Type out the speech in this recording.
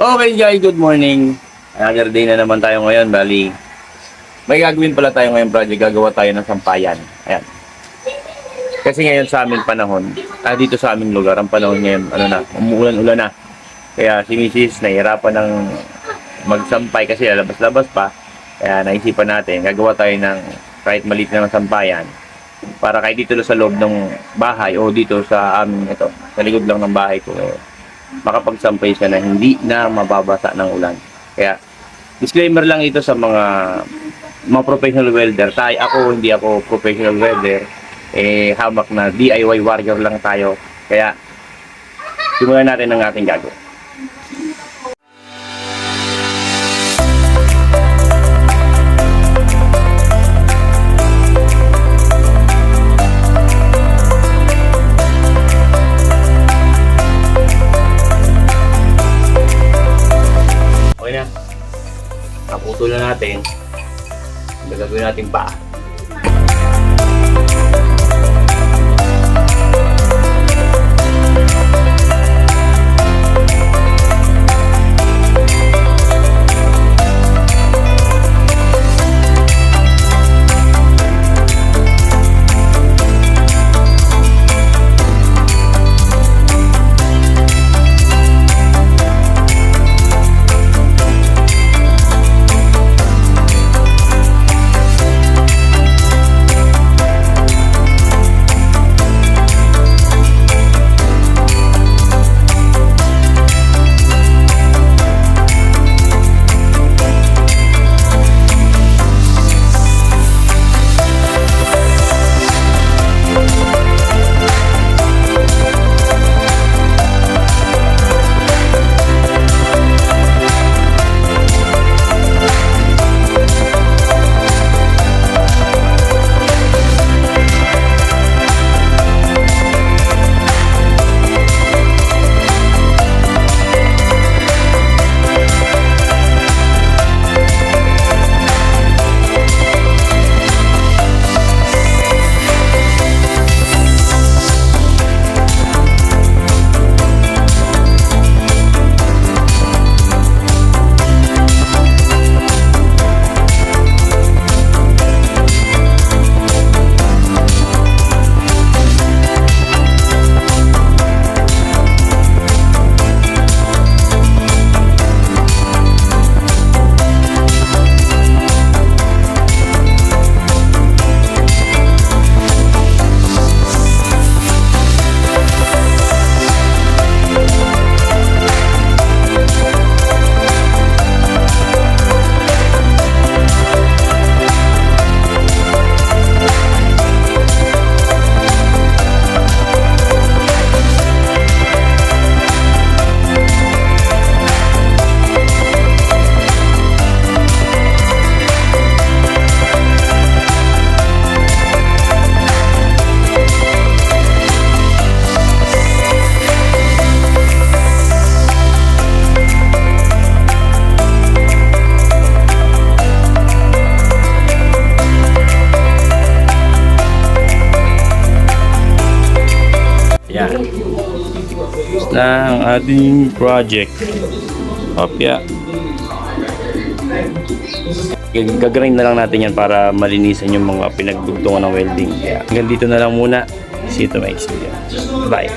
Okay guys, good morning. Another day na naman tayo ngayon. Bali, may gagawin pala tayo ngayong project. Gagawa tayo ng sampayan. Ayan. Kasi ngayon sa aming panahon, ah, dito sa aming lugar, ang panahon ngayon, ano na, umuulan-ulan na. Kaya si Mrs. nahihirapan ng magsampay kasi lalabas-labas pa. Kaya naisipan natin, gagawa tayo ng kahit maliit na sampayan para kahit dito sa loob ng bahay o dito sa amin ito, sa likod lang ng bahay ko, eh, makapagsampay siya na hindi na mababasa ng ulan. Kaya, disclaimer lang ito sa mga mga professional welder. Tayo, ako, hindi ako professional welder. Eh, hamak na DIY warrior lang tayo. Kaya, simulan natin ang ating gagawin. Natin. Gagawin natin pa. Na ang ating project. Opya. Gagawin na lang natin yan para malinisan yung mga pinagdugtungan ng welding. Hanggang dito na lang muna. See you to my next video. Bye.